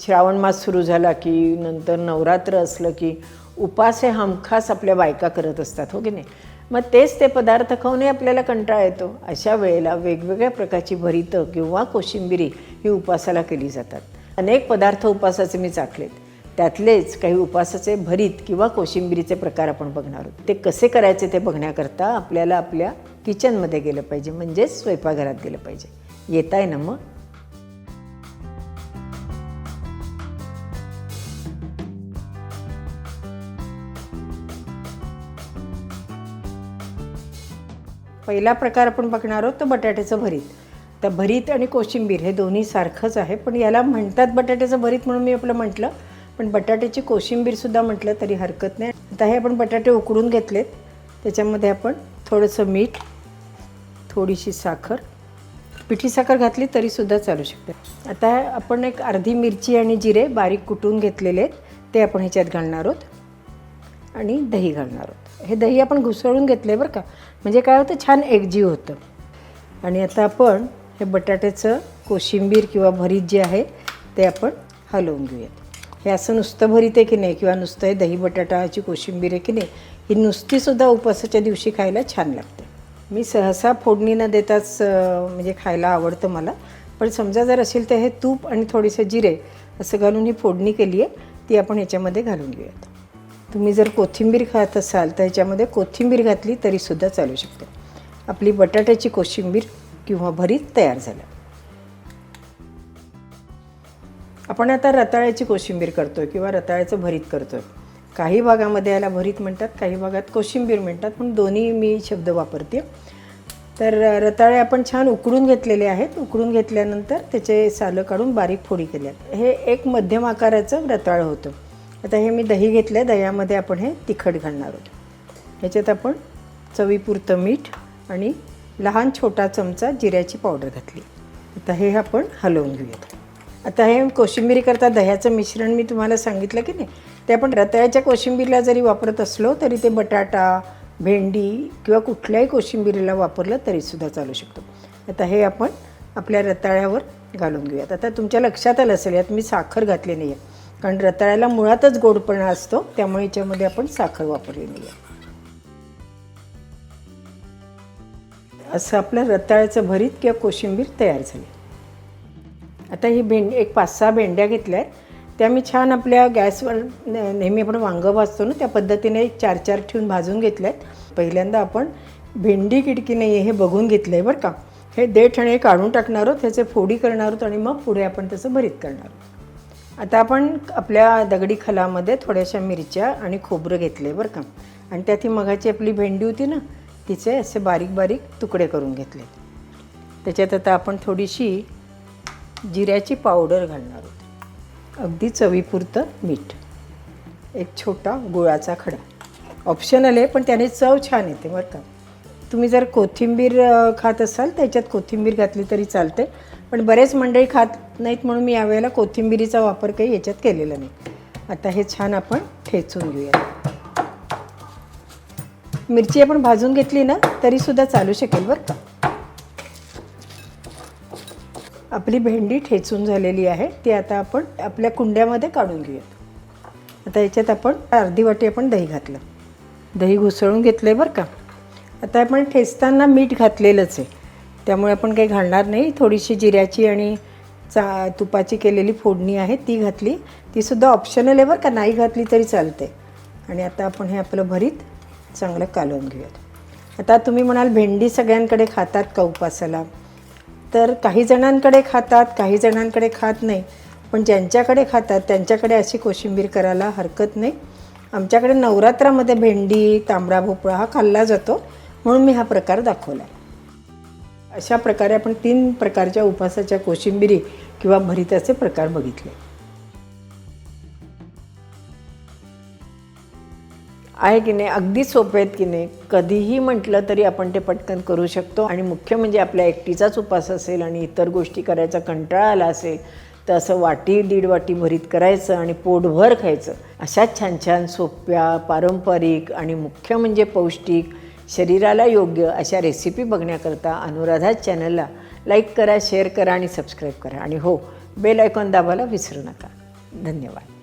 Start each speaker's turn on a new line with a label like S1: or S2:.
S1: श्रावण मास सुरू झाला की नंतर नवरात्र असलं की उपास हे हमखास आपल्या बायका करत असतात हो की नाही? मग तेच ते पदार्थ खाऊनही आपल्याला कंटाळा येतो. अशा वेळेला वेगवेगळ्या प्रकारची भरीतं किंवा कोशिंबिरी ही उपासाला केली जातात. अनेक पदार्थ उपासाचे मी चाखलेत. त्यातलेच काही उपासाचे भरीत किंवा कोशिंबिरीचे प्रकार आपण बघणार आहोत. ते कसे करायचे ते बघण्याकरता आपल्याला आपल्या किचनमध्ये गेलं पाहिजे म्हणजेच स्वयंपाकघरात गेलं पाहिजे. येत आहे ना मग? पहिला प्रकार आपण बघणार आहोत तो बटाट्याचं भरीत. तर भरीत आणि कोशिंबीर हे दोन्ही सारखंच आहे पण याला म्हणतात बटाट्याचं भरीत म्हणून मी आपलं म्हटलं पण बटाट्याची कोशिंबीरसुद्धा म्हटलं तरी हरकत नाही. आता हे आपण बटाटे उकडून घेतलेत. त्याच्यामध्ये आपण थोडंसं मीठ थोडीशी साखर पिठी साखर घातली तरीसुद्धा चालू शकते. आता आपण एक अर्धी मिरची आणि जिरे बारीक कुटून घेतलेले आहेत ते आपण ह्याच्यात घालणार आहोत. आणि दही घालणार आहोत. हे दही आपण घुसळून घेतलं आहे बरं का. म्हणजे काय होतं? छान एकजीव होतं. आणि आता आपण हे बटाट्याचं कोशिंबीर किंवा भरीत जे आहे ते आपण हलवून घेऊयात. हे असं नुसतं भरीत आहे की नाही किंवा नुसतं हे दही बटाटाची कोशिंबीर आहे की नाही ही नुसतीसुद्धा उपवासाच्या दिवशी खायला छान लागते. मी सहसा फोडणी न देताच म्हणजे खायला आवडतं मला. पण समजा जर असेल तर हे तूप आणि थोडेसे जिरे असं घालून ही फोडणी केली आहे ती आपण ह्याच्यामध्ये घालून घेऊयात. तुम्ही जर कोथिंबीर खात असाल तर ह्याच्यामध्ये कोथिंबीर घातली तरीसुद्धा चालू शकते. आपली बटाट्याची कोशिंबीर किंवा भरीत तयार झालं. आपण आता रताळ्याची कोशिंबीर करतोय किंवा रताळ्याचं भरीत करतोय. काही भागामध्ये याला भरीत म्हणतात काही भागात कोशिंबीर म्हणतात पण दोन्ही मी शब्द वापरते. तर रताळे आपण छान उकडून घेतलेले आहेत. उकडून घेतल्यानंतर त्याचे सालं काढून बारीक फोडी केल्या हे एक मध्यम आकाराचं रताळं होतं. आता हे मी दही घेतलं आहे दह्यामध्ये आपण हे तिखट घालणार आहोत. ह्याच्यात आपण चवीपुरतं मीठ आणि लहान छोटा चमचा जिऱ्याची पावडर घातली. आता हे आपण हलवून घेऊयात. आता हे कोशिंबीरीकरता दह्याचं मिश्रण मी तुम्हाला सांगितलं की नाही ते आपण रताळ्याच्या कोशिंबीरला जरी वापरत असलो तरी ते बटाटा भेंडी किंवा कुठल्याही कोशिंबिरीला वापरलं तरीसुद्धा चालू शकतो. आता हे आपण आपल्या रताळ्यावर घालून घेऊयात. आता तुमच्या लक्षात आलं असेल यात मी साखर घातली नाही आहे कारण रताळ्याला मुळातच गोडपणा असतो त्यामुळे याच्यामध्ये आपण साखर वापरलेली आहे असं आपलं रताळ्याचं भरीत किंवा कोशिंबीर तयार झाली. आता ही भेंड एक पाच सहा भेंड्या घेतल्या आहेत. त्या मी छान आपल्या गॅसवर नेहमी आपण वांगं भाजतो ना त्या पद्धतीने एक चार चार ठेवून भाजून घेतल्या आहेत. पहिल्यांदा आपण भेंडी किडकी नाही आहे हे बघून घेतलं आहे बरं का. हे देठ आणि काढून टाकणार आहोत ह्याचे फोडी करणार आहोत आणि मग पुढे आपण त्याचं भरीत करणार आहोत. आता आपण आपल्या दगडी खलामध्ये थोड्याशा मिरच्या आणि खोबरं घेतले बरं का. आणि त्यात ही मघाची आपली भेंडी होती ना तिचे असे बारीक बारीक तुकडे करून घेतले त्याच्यात आता आपण थोडीशी जिऱ्याची पावडर घालणार आहोत. अगदी चवीपुरतं मीठ. एक छोटा गुळाचा खडा. ऑप्शनल आहे पण त्याने चव छान येते बरं का. तुम्ही जर कोथिंबीर खात असाल त्याच्यात कोथिंबीर घातली तरी चालते पण बरेच मंडळी खात नाहीत म्हणून मी यावेळेला कोथिंबीरीचा वापर काही याच्यात केलेला नाही. आता हे छान आपण ठेचून घेऊया मिरची आपण भाजून घेतली ना तरीसुद्धा चालू शकेल बरं का? आपली भेंडी ठेचून झालेली आहे ती आता आपण आपल्या कुंड्यामध्ये काढून घेऊयात. आता याच्यात आपण अर्धी वाटी आपण दही घातलं. दही घुसळून घेतलं आहे बरं का? आता आपण ठेचताना मीठ घातलेलंच आहे. त्यामुळे आपण काही घालणार नाही. थोडीशी जिऱ्याची आणि चा तुपाची केलेली फोडणी आहे ती घातली. तीसुद्धा ऑप्शनल आहे बरं का. नाही घातली तरी चालते आणि आता आपण हे आपलं भरीत चांगलं कालवून घेऊयात. आता तुम्ही म्हणाल भेंडी सगळ्यांकडे खातात का उपासाला? तर काही जणांकडे खातात काही जणांकडे खात नाही. पण ज्यांच्याकडे खातात त्यांच्याकडे अशी कोशिंबीर करायला हरकत नाही. आमच्याकडे नवरात्रामध्ये भेंडी तांबडा भोपळा हा खाल्ला जातो. म्हणून मी हा प्रकार दाखवला अशा प्रकारे आपण तीन प्रकारच्या उपासाच्या कोशिंबिरी किंवा भरिताचे प्रकार बघितले. आहे की नाही? अगदी सोपे आहेत की नाही? कधीही म्हटलं तरी आपण ते पटकन करू शकतो. आणि मुख्य म्हणजे आपल्या एकटीचाच उपास असेल आणि इतर गोष्टी करायचा कंटाळा आला असेल तर असं वाटी दीड वाटी भरीत करायचं आणि पोटभर खायचं. अशाच छान छान सोप्या पारंपरिक आणि मुख्य म्हणजे पौष्टिक शरीराला योग्य अशा रेसिपी बघण्याकरता अनुराधा चॅनलला लाईक करा शेअर करा आणि सबस्क्राईब करा. आणि हो बेल आयकॉन दाबायला विसरू नका. धन्यवाद.